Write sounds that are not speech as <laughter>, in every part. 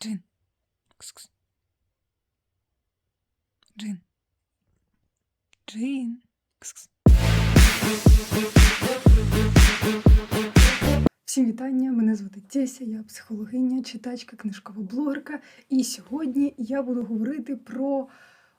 Джин. Кс-кс. Джин. Джин. Кс-кс. Всім вітання! Мене звати Теся, я психологиня, читачка, книжкова блогерка. І сьогодні я буду говорити про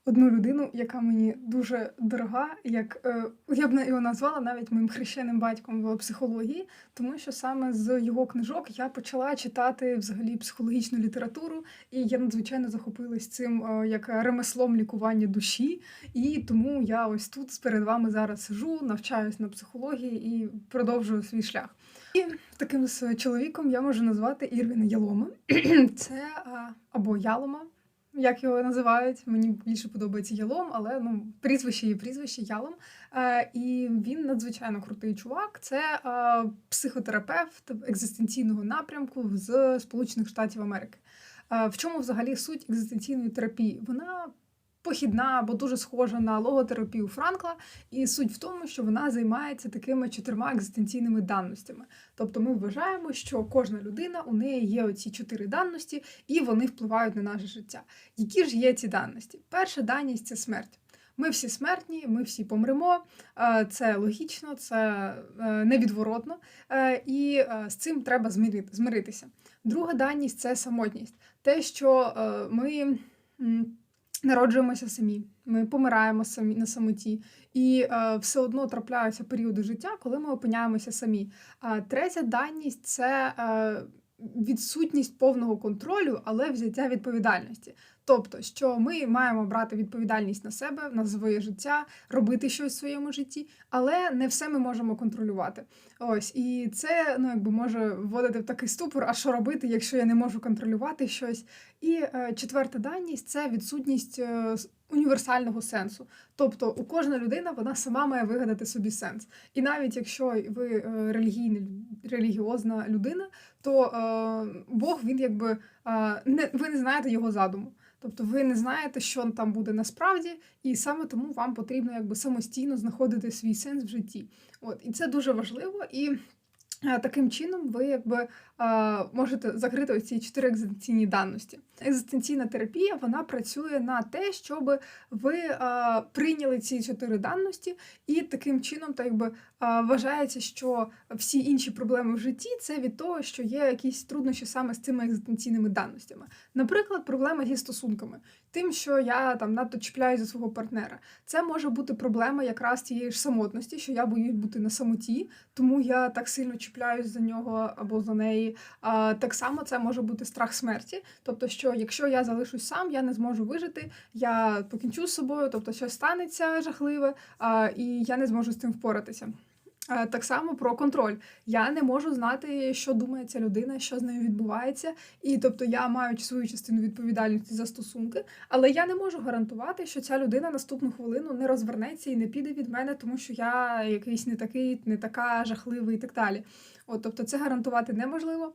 одну людину, яка мені дуже дорога. Як е, я б його назвала навіть моїм хрещеним батьком в психології, тому що саме з його книжок я почала читати взагалі психологічну літературу, і я надзвичайно захопилась цим е, як ремеслом лікування душі. І тому я ось тут перед вами зараз сижу, навчаюсь на психології і продовжую свій шлях. І таким з чоловіком я можу назвати Ірвіна Ялома. <clears throat> Це або Ялома, як його називають. Мені більше подобається Ялом, але ну, прізвище є прізвище Ялом. Е, і він надзвичайно крутий чувак. Це е, психотерапевт екзистенційного напрямку з Сполучених Штатів Америки. Е, в чому взагалі суть екзистенційної терапії? Вона похідна або дуже схожа на логотерапію Франкла, і суть в тому, що вона займається такими чотирма екзистенційними данностями. Тобто ми вважаємо, що кожна людина у неї є оці чотири данності, і вони впливають на наше життя. Які ж є ці данності? Перша даність це смерть. Ми всі смертні, ми всі помремо. Е, Це логічно, це е, невідворотно, Е, і з цим треба змирити- змиритися. Друга даність це самотність. Те, що ми народжуємося самі, ми помираємо самі на самоті, і е, все одно трапляються періоди життя, коли ми опиняємося самі. А третя даність це е, відсутність повного контролю, але взяття відповідальності. Тобто, що ми маємо брати відповідальність на себе, на своє життя, робити щось в своєму житті, але не все ми можемо контролювати. Ось і це ну якби може вводити в такий ступор, а що робити, якщо я не можу контролювати щось. І е, четверта даність це відсутність е, універсального сенсу. Тобто у кожна людина вона сама має вигадати собі сенс. І навіть якщо ви е, релігійна релігіозна людина, то е, Бог він якби е, не ви не знаєте його задуму. Тобто ви не знаєте, що там буде насправді, і саме тому вам потрібно якби самостійно знаходити свій сенс в житті. От і це дуже важливо. І е, таким чином ви якби е, можете закрити ось ці чотири екзистенційні даності. Екзистенційна терапія вона працює на те, щоб ви е, прийняли ці чотири даності, і таким чином, так якби вважається, що всі інші проблеми в житті це від того, що є якісь труднощі саме з цими екзистенційними данностями. Наприклад, проблема зі стосунками, тим, що я там надто чіпляюсь за свого партнера. Це може бути проблема якраз тієї ж самотності, що я боюсь бути на самоті, тому я так сильно чіпляюсь за нього або за неї. Так само це може бути страх смерті. Тобто, що якщо я залишусь сам, я не зможу вижити, я покінчу з собою, тобто щось станеться жахливе, і я не зможу з цим впоратися. А, Так само про контроль. Я не можу знати, що думає ця людина, що з нею відбувається. І тобто я маю свою частину відповідальності за стосунки, але я не можу гарантувати, що ця людина наступну хвилину не розвернеться і не піде від мене, тому що я якийсь не такий, не така жахливий і так далі. От, тобто, це гарантувати неможливо.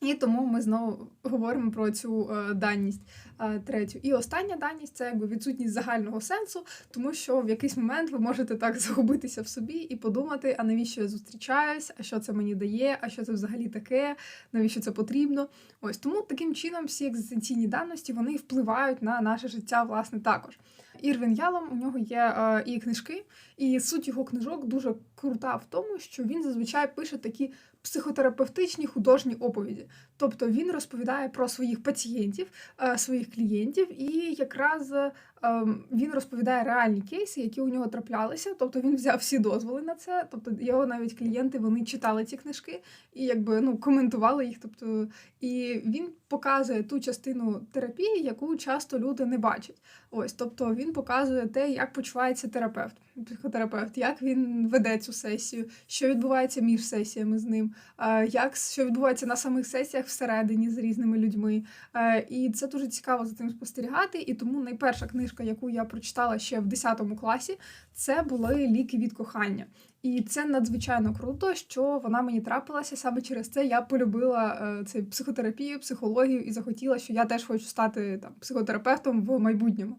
І тому ми знову говоримо про цю е, даність е, третю. І остання даність це якби відсутність загального сенсу, тому що в якийсь момент ви можете так загубитися в собі і подумати, а навіщо я зустрічаюсь, а що це мені дає, а що це взагалі таке, навіщо це потрібно. Ось тому таким чином всі екзистенційні даності вони впливають на наше життя, власне, також. Ірвін Ялом у нього є е, і книжки, і суть його книжок дуже крута в тому, що він зазвичай пише такі психотерапевтичні художні оповіді. Тобто він розповідає про своїх пацієнтів, е, своїх клієнтів, і якраз е, ем, він розповідає реальні кейси, які у нього траплялися. Тобто він взяв всі дозволи на це. Тобто його навіть клієнти вони читали ці книжки і якби ну коментували їх. Тобто, і він показує ту частину терапії, яку часто люди не бачать. Ось, тобто він показує те, як почувається терапевт, психотерапевт, як він веде цю сесію, що відбувається між сесіями з ним, е, як що відбувається на самих сесіях всередині з різними людьми. Е, І це дуже цікаво за цим спостерігати. І тому найперша книжка, яку я прочитала ще в 10 класі, це були ліки від кохання. І це надзвичайно круто, що вона мені трапилася. Саме через це я полюбила е, цей психотерапію, психологію і захотіла, що я теж хочу стати там психотерапевтом в майбутньому.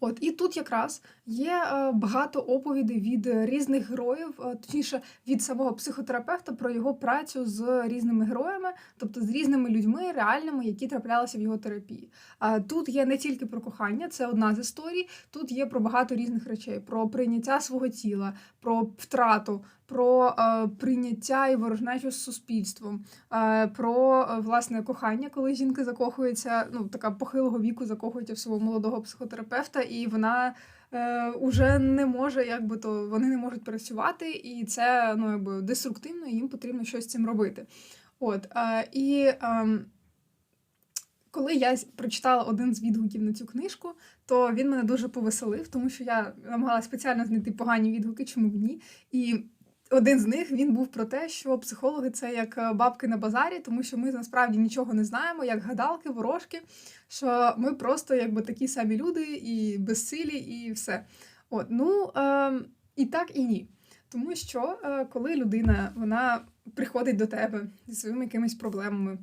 От і тут якраз Є е, багато оповідей від різних героїв, е, точніше від самого психотерапевта про його працю з різними героями, тобто з різними людьми, реальними, які траплялися в його терапії. Тут є не тільки про кохання, це одна з історій. Тут є про багато різних речей: про прийняття свого тіла, про втрату, про е, прийняття і ворожнечу з суспільством, про власне кохання, коли жінка закохується, ну така похилого віку закохується в свого молодого психотерапевта, і вона е, уже не може, якби то вони не можуть працювати, і це ну якби деструктивно, і їм потрібно щось з цим робити. От е, і. Е, коли я прочитала один з відгуків на цю книжку, то він мене дуже повеселив, тому що я намагалася спеціально знайти погані відгуки, чому б ні. І один з них він був про те, що психологи це як е, бабки на базарі, тому що ми насправді нічого не знаємо, як гадалки, ворожки, що ми просто якби такі самі люди і безсилі, і все. От, ну е, і так, і ні. Тому що е, коли людина вона приходить до тебе зі своїми якимись проблемами,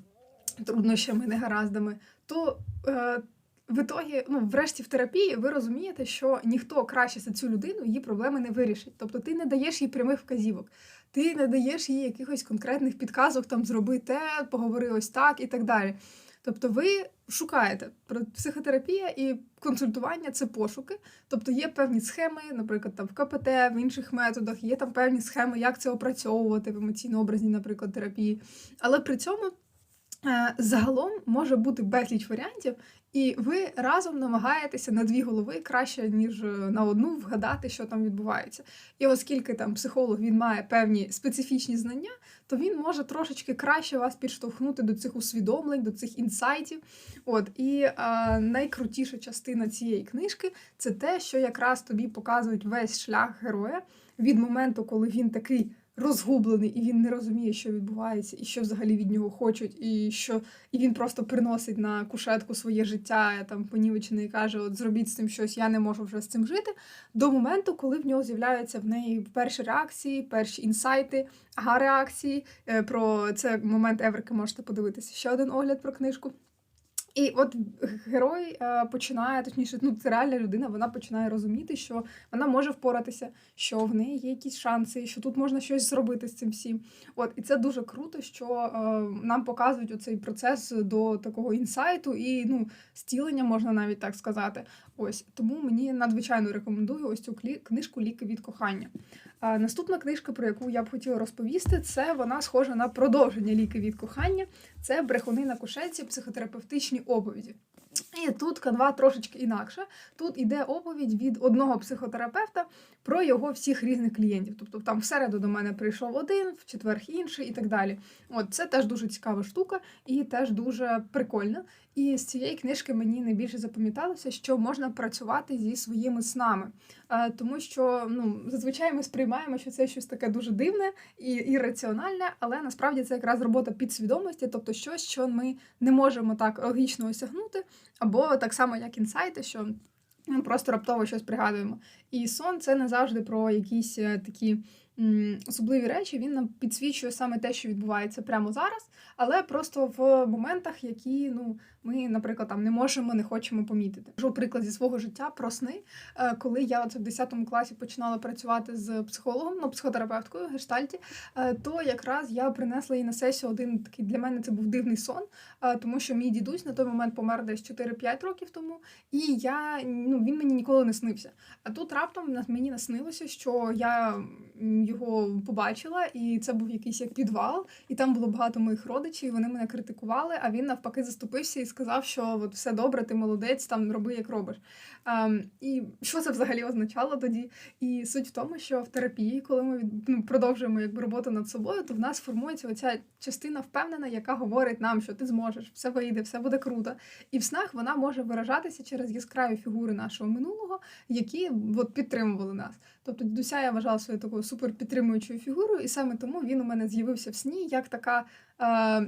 труднощами, негараздами, то е, в ітогі, ну, врешті в терапії ви розумієте, що ніхто краще за цю людину її проблеми не вирішить. Тобто ти не даєш їй прямих вказівок, ти не даєш їй якихось конкретних підказок, там зроби те, поговори ось так і так далі. Тобто ви шукаєте психотерапія і консультування це пошуки. Тобто є певні схеми, наприклад, там в КПТ, в інших методах, є там певні схеми, як це опрацьовувати в емоційно-образній, наприклад, терапії. Але при цьому Загалом може бути безліч варіантів, і ви разом намагаєтеся на дві голови краще, ніж е, на одну, вгадати, що там відбувається. І оскільки там психолог він має певні специфічні знання, то він може трошечки краще вас підштовхнути до цих усвідомлень, до цих інсайтів. От і е, найкрутіша частина цієї книжки це те, що якраз тобі показують весь шлях героя від моменту, коли він такий розгублений, і він не розуміє, що відбувається, і що взагалі від нього хочуть, і що і він просто приносить на кушетку своє життя, там понівечене і каже: От зробіть з цим щось, я не можу вже з цим жити. До моменту, коли в нього з'являються в неї перші реакції, перші інсайти, ага реакції. Е, Про це момент Еврики можете подивитися. Ще один огляд про книжку. І от герой е, починає, точніше, ну це реальна людина, вона починає розуміти, що вона може впоратися, що в неї є якісь шанси, що тут можна щось зробити з цим всім. От і це дуже круто, що е, нам показують оцей процес до такого інсайту і ну стілення, можна навіть так сказати. Ось тому мені надзвичайно рекомендую ось цю книжку Ліки від кохання. А наступна книжка, про яку я б хотіла розповісти, це вона схожа на продовження ліки від кохання. Це брехуни на кушетці, психотерапевтичні оповіді. І тут канва трошечки інакша. Тут іде оповідь від одного психотерапевта про його всіх різних клієнтів. Тобто там в середу до мене прийшов один, в четвер інший і так далі. От це теж дуже цікава штука і теж дуже прикольно. І з цієї книжки мені найбільше запам'яталося, що можна працювати зі своїми снами. Е, Тому що ну, зазвичай ми сприймаємо, що це щось таке дуже дивне і ірраціональне, але насправді це якраз робота підсвідомості, тобто щось, що ми не можемо так логічно осягнути, або так само, як інсайти, що ми просто раптово щось пригадуємо. І сон це не завжди про якісь е, такі особливі речі. Він нам підсвічує саме те, що відбувається прямо зараз, але просто в моментах, які ну ми, наприклад, там не можемо, не хочемо помітити. Кажу приклад зі свого життя про сни. Е, Коли я от в 10 класі починала працювати з психологом, ну психотерапевткою гештальті, е, то якраз я принесла їй на сесію один такий для мене це був дивний сон, е, тому що мій дідусь на той момент помер десь 4-5 років тому, і я ну він мені ніколи не снився. А тут раптом мені наснилося, що я його побачила, і це був якийсь як підвал, і там було багато моїх родичів. і Вони мене критикували. А він навпаки заступився і сказав, що от все добре, ти молодець, там роби як робиш. Ем, і що це взагалі означало тоді? І суть в тому, що в терапії, коли ми від- ну, продовжуємо якби роботу над собою, то в нас формується оця частина впевнена, яка говорить нам, що ти зможеш, все вийде, все буде круто. І в снах вона може виражатися через яскраві фігури нашого минулого, які от, підтримували нас. Тобто дідуся я вважала своєю такою суперпідтримуючою фігурою, і саме тому він у мене з'явився в сні як така. Е,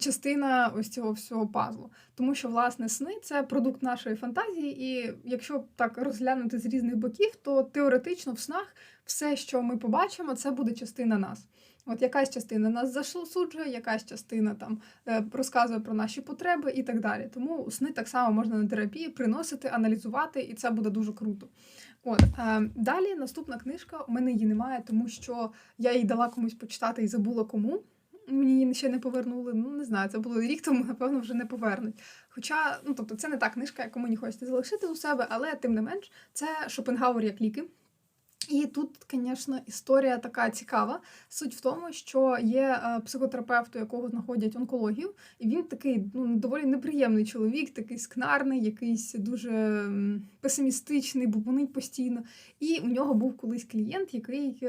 Частина ось цього всього пазлу, тому що власне сни це продукт нашої фантазії, і якщо так розглянути з різних боків, то теоретично в снах все, що ми побачимо, це буде частина нас. От якась частина нас засуджує, якась частина там е, розказує про наші потреби і так далі. Тому сни так само можна на терапії приносити, аналізувати, і це буде дуже круто. От е, далі наступна книжка. У мене її немає, тому що я її дала комусь почитати і забула кому. Мені її ще не повернули. Ну не знаю, це було рік, тому напевно вже не повернуть. Хоча, ну тобто, це не та книжка, яку мені хочеться залишити у себе, але тим не менш, це Шопенгауер як ліки. І тут, звісно, історія така цікава. Суть в тому, що є е, психотерапевт, якого знаходять онкологію, і він такий ну доволі неприємний чоловік, такий скнарний, якийсь дуже песимістичний, бубонить постійно. І у нього був колись клієнт, який.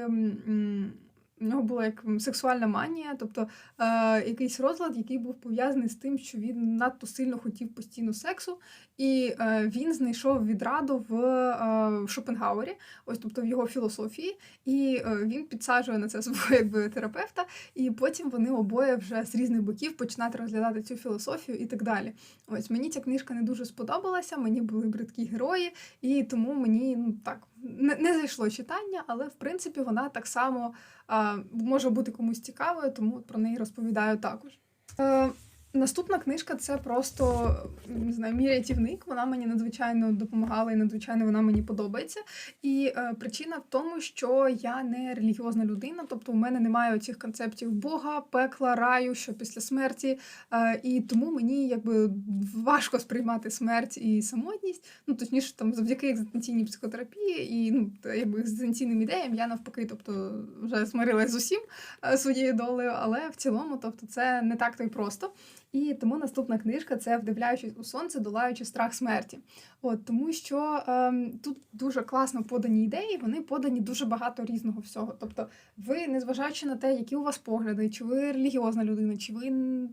У нього була як сексуальна манія, тобто е, якийсь розлад, який був пов'язаний з тим, що він надто сильно хотів постійно сексу, і е, він знайшов відраду в е, Шопенгауері, ось тобто в його філософії, і е, він підсаджує на це <laughs> свого якби терапевта, і потім вони обоє вже з різних боків починають розглядати цю філософію і так далі. Ось мені ця книжка не дуже сподобалася, мені були бридкі герої, і тому мені ну так не, не зайшло читання, але в принципі вона так само е, може бути комусь цікавою, тому про неї розповідаю також. Е, Наступна книжка це просто не знаю, мій рятівник. Вона мені надзвичайно допомагала і надзвичайно вона мені подобається. І е, причина в тому, що я не релігіозна людина, тобто у мене немає цих концептів Бога, пекла, раю, що після смерті. Е, і тому мені якби важко сприймати смерть і самотність. Ну точніше, там завдяки екзистенційній психотерапії і ну якби екзистенційним ідеям я навпаки, тобто вже змирилась з усім е, своєю долею, але в цілому, тобто, це не так то й просто. І тому наступна книжка це Вдивляючись у сонце, долаючи страх смерті. От тому, що ем, тут дуже класно подані ідеї, вони подані дуже багато різного всього. Тобто, ви, незважаючи на те, які у вас погляди, чи ви релігіозна людина, чи ви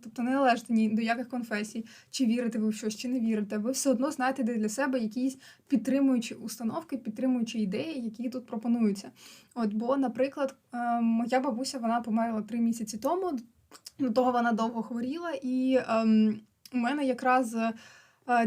тобто не належите ні до яких конфесій, чи вірите ви в щось, чи не вірите, ви все одно знайдете для себе якісь підтримуючі установки, підтримуючі ідеї, які тут пропонуються. От, бо, наприклад, ем, моя бабуся вона померла три місяці тому. До того вона довго хворіла, і ем, у мене якраз е,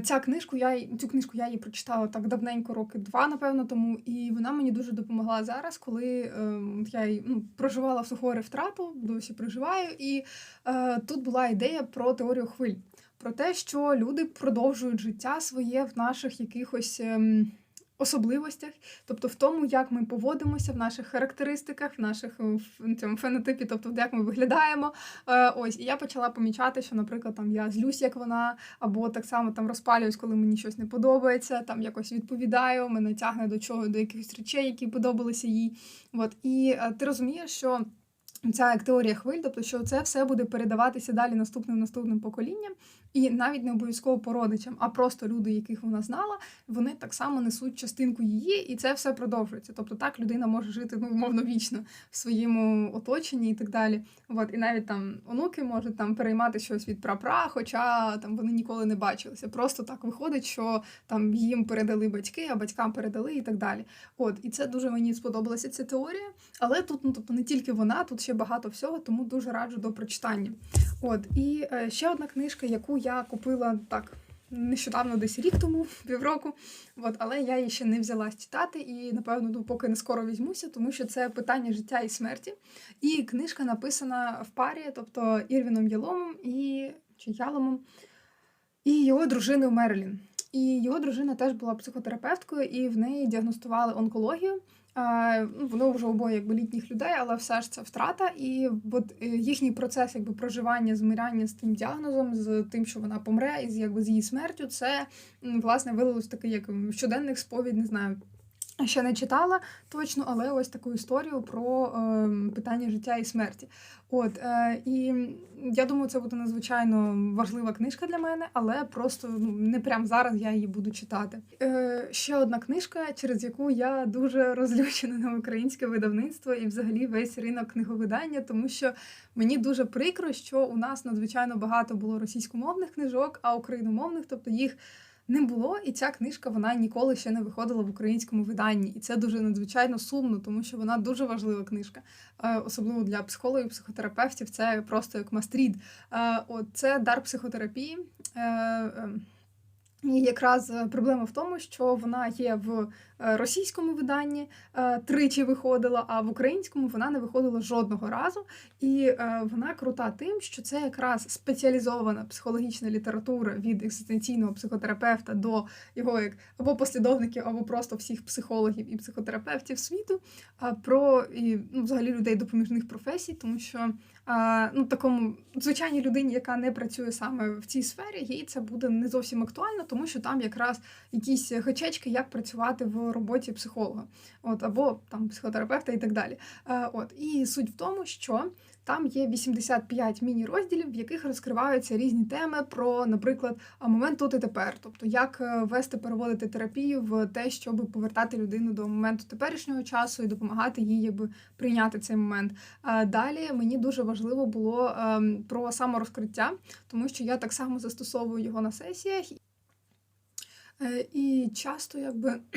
ця книжку, я цю книжку я її прочитала так давненько, роки два, напевно, тому, і вона мені дуже допомогла зараз, коли ем, я ну, проживала в сухоре втрату, досі проживаю. І е, тут була ідея про теорію хвиль, про те, що люди продовжують життя своє в наших якихось. ем, Особливостях, тобто в тому, як ми поводимося, в наших характеристиках, в наших е, в цьому фенотипі, тобто як ми виглядаємо. Е, ось, і я почала помічати, що, наприклад, там я злюсь, як вона, або так само там розпалююсь, коли мені щось не подобається, там якось відповідаю, мене тягне до чого, до якихось речей, які подобалися їй. От, і е, ти розумієш, що. Ця як теорія хвиль, тобто, що це все буде передаватися далі наступним наступним поколінням, і навіть не обов'язково по родичам, а просто люди, яких вона знала, вони так само несуть частинку її, і це все продовжується. Тобто так людина може жити ну, умовно вічно в своєму оточенні і так далі. От, і навіть там онуки можуть там переймати щось від прапра, хоча там вони ніколи не бачилися. Просто так виходить, що там їм передали батьки, а батькам передали і так далі. От, і це дуже мені сподобалася ця теорія. Але тут, ну тобто, не тільки вона, тут ще багато всього, тому дуже раджу до прочитання. От, і е, ще одна книжка, яку я купила так. Нещодавно, десь рік тому, <laughs> півроку, от, але я її ще не взялась читати і, напевно, ну, поки не скоро візьмуся, тому що це питання життя і смерті. І книжка написана в парі, тобто Ірвіном Яломом і чи Яломом, і його дружиною Мерлін. І його дружина теж була психотерапевткою, і в неї діагностували онкологію. Ну, Воно вже обоє якби літніх людей, але все ж це втрата. І от е, їхній процес якби проживання, змиряння з тим діагнозом, з тим, що вона помре, і з якби з її смертю, це власне вилилось такий як щоденних сповідь, не знаю. Ще не читала точно, але ось таку історію про е, питання життя і смерті. От е, і я думаю, це буде надзвичайно важлива книжка для мене, але просто ну не прямо зараз я її буду читати. Е, ще одна книжка, через яку я дуже розлючена на українське видавництво і взагалі весь ринок книговидання, тому що мені дуже прикро, що у нас надзвичайно багато було російськомовних книжок, а україномовних, тобто їх не було, і ця книжка вона ніколи ще не виходила в українському виданні. І це дуже надзвичайно сумно, тому що вона дуже важлива книжка, Е, особливо для психологів, психотерапевтів. Це просто як мастрід. Е, От це дар психотерапії. Е, І якраз проблема в тому, що вона є в російському виданні е, тричі виходила, а в українському вона не виходила жодного разу. І е, вона крута тим, що це якраз спеціалізована психологічна література від екзистенційного психотерапевта до його як або послідовників, або просто всіх психологів і психотерапевтів світу, а про і ну, взагалі людей допоміжних професій, тому що ну, такому звичайній людині, яка не працює саме в цій сфері, їй це буде не зовсім актуально, тому що там якраз якісь гачечки, як працювати в роботі психолога, от або там психотерапевта і так далі. А, от і суть в тому, що там є 85 міні-розділів, в яких розкриваються різні теми про, наприклад, момент тут і тепер, тобто як е, вести переводити терапію в те, щоб повертати людину до моменту теперішнього часу і допомагати їй якби прийняти цей момент. Далі мені дуже важливо було ем, про саморозкриття, тому що я так само застосовую його на сесіях. Е, І часто, якби <clears throat>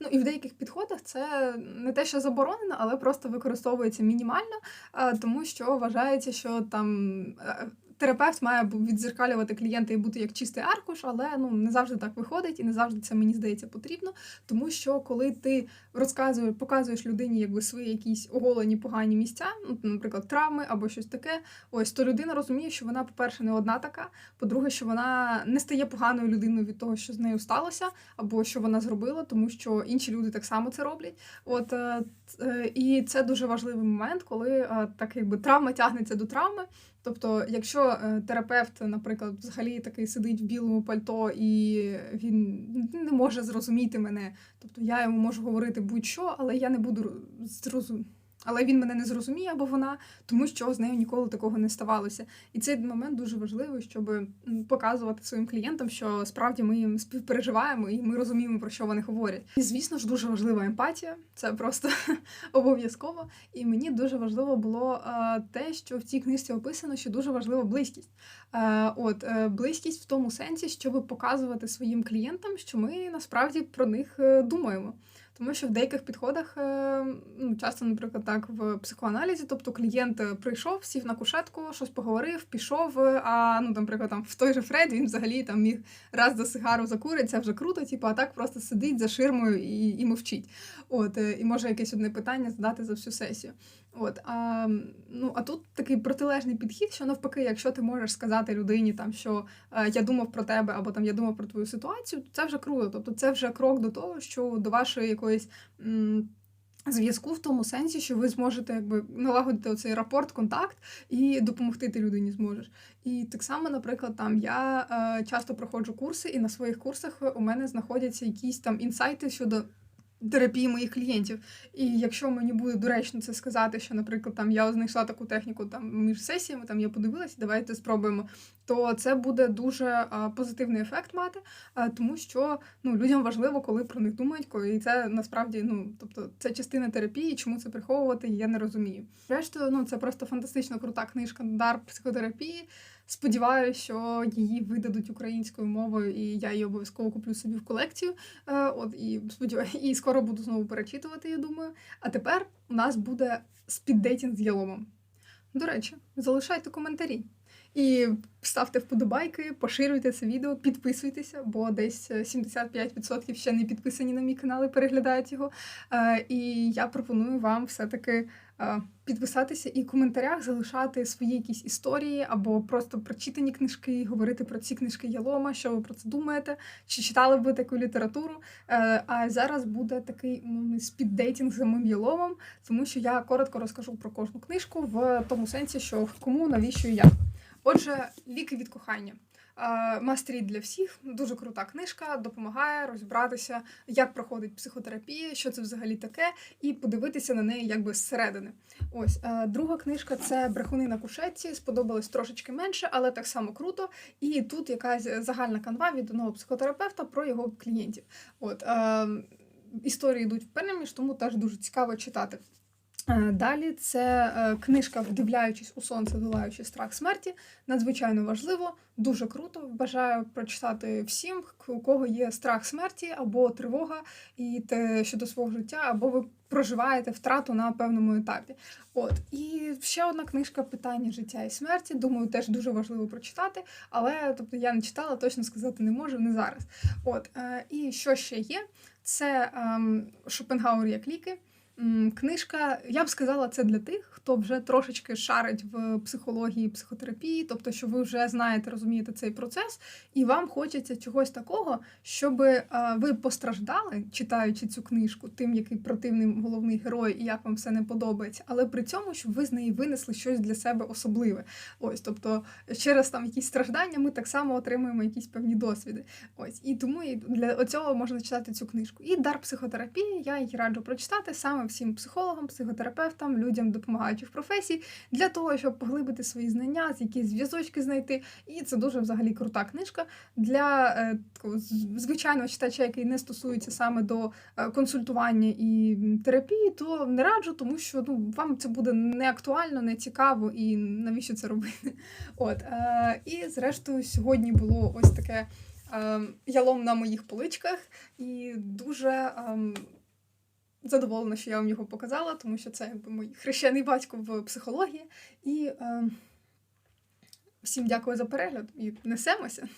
ну і в деяких підходах це не те, що заборонено, але просто використовується мінімально, е, тому що вважається, що там е, терапевт має віддзеркалювати клієнта і бути як чистий аркуш, але ну не завжди так виходить, і не завжди це мені здається потрібно. Тому що коли ти розказуєш, показуєш людині якби свої якісь оголені погані місця, ну, наприклад, травми або щось таке, ось то людина розуміє, що вона, по-перше, не одна така. По-друге, що вона не стає поганою людиною від того, що з нею сталося, або що вона зробила, тому що інші люди так само це роблять. От е, е, і це дуже важливий момент, коли е, так якби травма тягнеться до травми. Тобто, якщо е, терапевт, наприклад, взагалі такий сидить в білому пальто і він не може зрозуміти мене, тобто я йому можу говорити будь-що, але я не буду зрозуміти. Але він мене не зрозуміє або вона, тому що з нею ніколи такого не ставалося. І цей момент дуже важливий, щоб показувати своїм клієнтам, що справді ми їм співпереживаємо і ми розуміємо, про що вони говорять. І звісно ж, дуже важлива емпатія, це просто <laughs> обов'язково. І мені дуже важливо було е, те, що в цій книжці описано, що дуже важлива близькість. Е, От е, близькість в тому сенсі, щоб показувати своїм клієнтам, що ми насправді про них думаємо. Тому що в деяких підходах, е, ну, часто, наприклад, так в психоаналізі, тобто клієнт е, прийшов, сів на кушетку, щось поговорив, пішов. е, А ну, наприклад, там в той же Фред він взагалі там міг раз до сигару закурить, це вже круто, типу, а так просто сидить за ширмою і, і мовчить. От, і може якесь одне питання задати за всю сесію. От, а, ну, а тут такий протилежний підхід, що навпаки, якщо ти можеш сказати людині, там, що е, я думав про тебе, або там я думав про твою ситуацію, то це вже круто. Тобто це вже крок до того, що до вашої якоїсь. м, Зв'язку в тому сенсі, що ви зможете якби налагодити оцей рапорт, контакт і допомогти ти людині зможеш. І так само, наприклад, там я е, часто проходжу курси, і на своїх курсах у мене знаходяться якісь там інсайти щодо терапії моїх клієнтів. І якщо мені буде доречно це сказати, що, наприклад, там я знайшла таку техніку там між сесіями, там я подивилася, давайте спробуємо. То це буде дуже а, позитивний ефект мати, а, тому що ну людям важливо, коли про них думають, коли і це насправді ну тобто це частина терапії. Чому це приховувати, я не розумію. Рештою, ну це просто фантастично крута книжка Дар психотерапії. Сподіваюся, що її видадуть українською мовою, і я її обов'язково куплю собі в колекцію. Е, от і сподіваюся, і скоро буду знову перечитувати, я думаю. А тепер у нас буде спіддейтінг з яломом. До речі, залишайте коментарі. І ставте вподобайки, поширюйте це відео, підписуйтеся, бо десь е, 75% ще не підписані на мій канал і переглядають його. Е, І я пропоную вам все-таки е, підписатися і в коментарях залишати свої якісь історії або просто прочитані книжки, говорити про ці книжки Ялома, що ви про це думаєте, чи читали ви таку літературу. Е, А зараз буде такий ну, спіддейтинг з самим Яломом, тому що я коротко розкажу про кожну книжку в тому сенсі, що кому, навіщо і як. Отже, ліки від кохання. Мастеріт для всіх дуже крута книжка, допомагає розібратися, як проходить психотерапія, що це взагалі таке, і подивитися на неї якби зсередини. Ось е, друга книжка це брехуни на кушетці. Сподобалось трошечки менше, але так само круто. І тут якась загальна канва від одного психотерапевта про його клієнтів. От е, історії йдуть впевненіш, тому теж дуже цікаво читати. Е, Далі це е, книжка Вдивляючись у сонце, долаючи страх смерті. Надзвичайно важливо, дуже круто. Бажаю прочитати всім, у кого є страх смерті або тривога і те щодо свого життя, або ви проживаєте втрату на певному етапі. От і ще одна книжка Питання життя і смерті. Думаю, теж дуже важливо прочитати, але тобто я не читала, точно сказати не можу, не зараз. От е, і що ще є? Це ем, Шопенгауер як ліки. Книжка, я б сказала, це для тих, хто вже трошечки шарить в психології, психотерапії, тобто, що ви вже знаєте, розумієте цей процес, і вам хочеться чогось такого, щоб ви постраждали, читаючи цю книжку, тим, який противний головний герой і як вам все не подобається, але при цьому, щоб ви з неї винесли щось для себе особливе. Ось, тобто, через там якісь страждання ми так само отримуємо якісь певні досвіди. Ось і тому для цього можна читати цю книжку. І дар психотерапії я її раджу прочитати саме всім психологам, психотерапевтам, людям допомагаючих професій для того, щоб поглибити свої знання, якісь зв'язочки знайти. І це дуже взагалі крута книжка для е, звичайного читача, який не стосується саме до е, консультування і терапії, то не раджу, тому що ну вам це буде не актуально, не цікаво і навіщо це робити. <laughs> От е, і зрештою, сьогодні було ось таке е, ялом на моїх поличках, і дуже е, задоволена, що я вам його показала, тому що це мій хрещений батько в психології. І е, всім дякую за перегляд і несемося.